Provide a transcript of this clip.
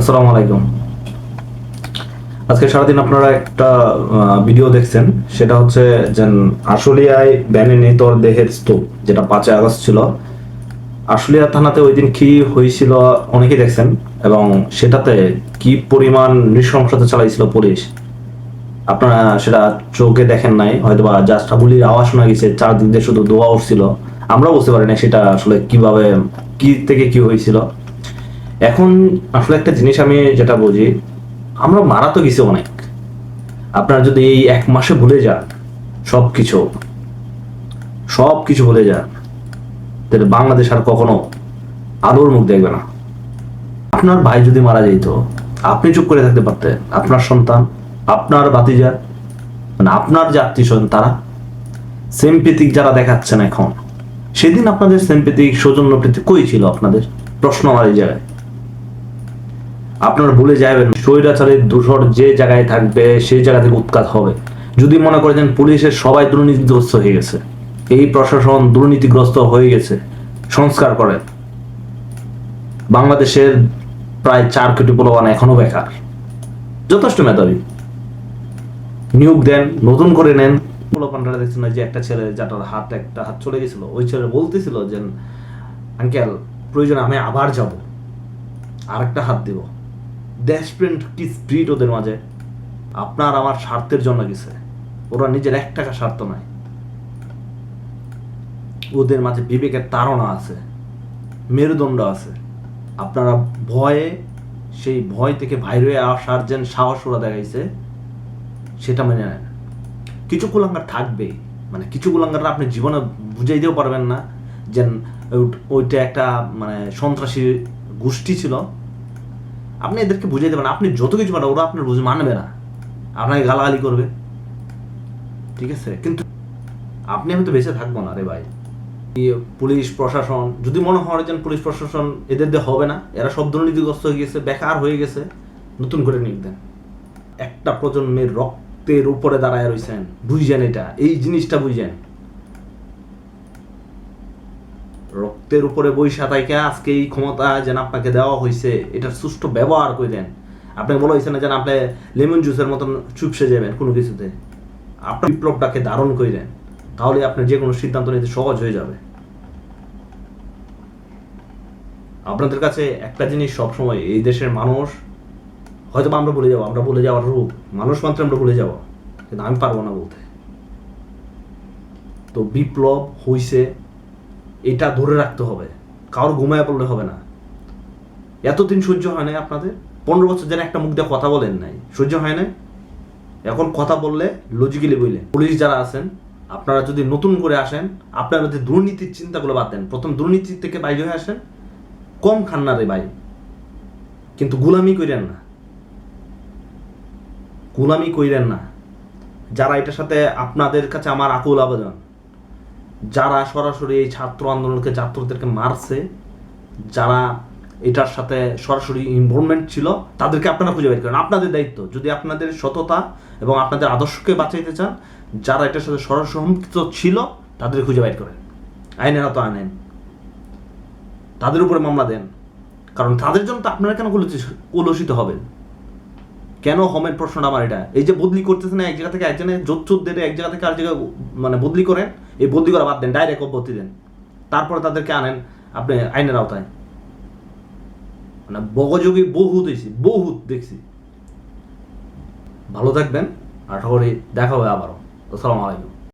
আসসালামু আলাইকুম। আজকে সারাদিন আপনারা একটা ভিডিও দেখছেন। সেটা হচ্ছে যে আশুলিয়ায় ব্যানে তোর দেহের স্তূপ, যেটা পাঁচই আগস্ট ছিল। আশুলিয়া থানাতে ওই দিন কি হয়েছিল অনেকেই দেখছেন, এবং সেটাতে কি পরিমাণ নৃশংসতা চালাইছিল পুলিশ, আপনারা সেটা চোখে দেখেন নাই হয়তো বা জাস্টা গুলির আওয়াজ শোনা গেছে, চারদিক দিয়ে শুধু দোয়া উঠছিল। আমরা বুঝতে পারি না সেটা আসলে কীভাবে, কি থেকে কি হয়েছিল। এখন আসলে একটা জিনিস আমি যেটা বুঝি, আমরা মারা তো গেছি অনেক। আপনার যদি এই এক মাসে ভুলে যান সব কিছু সব কিছু ভুলে যান, তাহলে বাংলাদেশ আর কখনো আলোর মুখ দেখবে না। আপনার ভাই যদি মারা যেত, আপনি চুপ করে থাকতে পারতেন। আপনার সন্তান, আপনার বাতিজা মানে আপনার যে আত্মীয় স্বজন, তারা সেমপেথিক যারা দেখাচ্ছেন এখন, সেদিন আপনাদের সেমপেথিক সৌজন্য প্রীতি কই ছিল আপনাদের? প্রশ্ন আমার এই জায়গায়। আপনারা ভুলে যাবেন, স্বৈরাচারের দূষর যে জায়গায় থাকবে, সেই জায়গা থেকে উৎখাত হবে। যদি মনে করেন পুলিশের সবাই দুর্নীতিগ্রস্ত হয়ে গেছে, এই প্রশাসন দুর্নীতিগ্রস্ত হয়ে গেছে, সংস্কার করেন বাংলাদেশের প্রায় চার কোটি পোলাবান এখনও বেকার। যথেষ্ট মেধাবী। নিয়োগ দেন, নতুন করে নেন। পোলাপানরা দেখছেন যে একটা ছেলে যাটার হাত একটা হাত চলে গেছিল? ওই ছেলে বলতেছিল যে, আঙ্কেল, প্রয়োজন আমি আবার যাব। আর একটা হাত দিব। দেশপ্রেম কি স্পিরিট ওদের মাঝে। আপনার আমার স্বার্থের জন্য গেছে। ওরা নিজের এক টাকা স্বার্থ নাই। ওদের মাঝে বিবেকের তাড়না আছে। মেরুদণ্ড আছে। আপনারা ভয়ে, সেই ভয় থেকে বাইরে আসার যে সাহস ওরা দেখাইছে, সেটা মেনে নেন। কিছু কুলাঙ্গার থাকবে মানে কিছু কুলাঙ্গাররা আপনি জীবনে বুঝাইতেও পারবেন না যে ওই- ওইটা একটা মানে সন্ত্রাসী গোষ্ঠী ছিল। আপনি এদেরকে বুঝিয়ে দেবেন, আপনি যত কিছু পারেন ওরা আপনার বুঝে মানবে না। আপনাকে গালাগালি করবে। ঠিক আছে? কিন্তু আপনি আমি তো বেঁচে থাকব না রে ভাই। পুলিশ, প্রশাসন, যদি মনে হয় যে পুলিশ, প্রশাসন এদের দিয়ে হবে না, এরা সব দুর্নীতিগ্রস্ত হয়ে গেছে, বেকার হয়ে গেছে, নতুন করে নিয়োগ দেন। একটা প্রজন্মের রক্তের উপরে দাঁড়ায় রয়েছেন বুঝছেন এটা, এই জিনিসটা বুঝছেন রক্তের উপরে বৈশা থাইকা আজকে এই ক্ষমতা যেন আপনাকে দেওয়া হয়েছে এটার সুষ্ঠু ব্যবহার করে দেন আপনাকে বলা হয়েছে না যেন আপনি লেমন জুসের মতন চুপসে যাবেন কোনো কিছুতে। আপনার বিপ্লবটাকে ধারণ করে দেন তাহলে আপনার যে কোনো সিদ্ধান্ত নিতে সহজ হয়ে যাবে। আপনাদের কাছে একটা জিনিস সবসময়, এই দেশের মানুষ হয়তো আমরা ভুলে যাব, আমরা ভুলে যাওয়ার রূপ, মানুষ মাত্র আমরা ভুলে যাব, কিন্তু আমি পারব না বলতে। তো বিপ্লব হইছে এটা ধরে রাখতে হবে। কারোর ঘুমায় পড়লে হবে না। এতদিন সহ্য হয় নাই আপনাদের? পনেরো বছর যেন একটা মুখ দিয়ে কথা বলেন নাই। সহ্য হয় নাই? এখন কথা বললে লজিক্যালি বললেন পুলিশ যারা আছেন, আপনারা যদি নতুন করে আসেন, আপনারা যদি দুর্নীতির চিন্তাগুলো বাদ দেন। প্রথম দুর্নীতি থেকে বাইরে হয়ে আসেন, কম খান না রে ভাই। কিন্তু গুলামি কইরেন না। গুলামি কইরেন না। যারা এটার সাথে আপনাদের কাছে আমার আকুল আবেদন যারা সরাসরি এই ছাত্র আন্দোলনকে ছাত্রদেরকে মারছে, যারা এটার সাথে সরাসরি ইনভলভমেন্ট ছিল, তাদেরকে আপনারা খুঁজে বের করেন। আপনাদের দায়িত্ব, যদি আপনাদের সততা এবং আপনাদের আদর্শকে বাঁচাইতে চান, যারা এটার সাথে সরাসরি ছিল, তাদের খুঁজে বের করেন। আইনের তো আনেন। তাদের উপরে মামলা দেন। কারণ তাদের জন্য তো আপনারা কেন কুলসিত হবেন? কেন হোমের প্রশ্নটা আমার এটা? এই যে বদলি করতেছে না এক জায়গা থেকে একজনে যোচ্ছুদের এক জায়গা থেকে আর জায়গায় মানে বদলি করেন এই বদলি করা বাদ দেন ডাইরেক্ট অব্যতি দেন। তারপরে তাদেরকে আনেন আপনি আইনের আওতায়। মানে বগযোগী বহুত হয়েছি, বহুত দেখছি। ভালো থাকবেন, আশা করি দেখা হবে আবারও। আসসালামু আলাইকুম।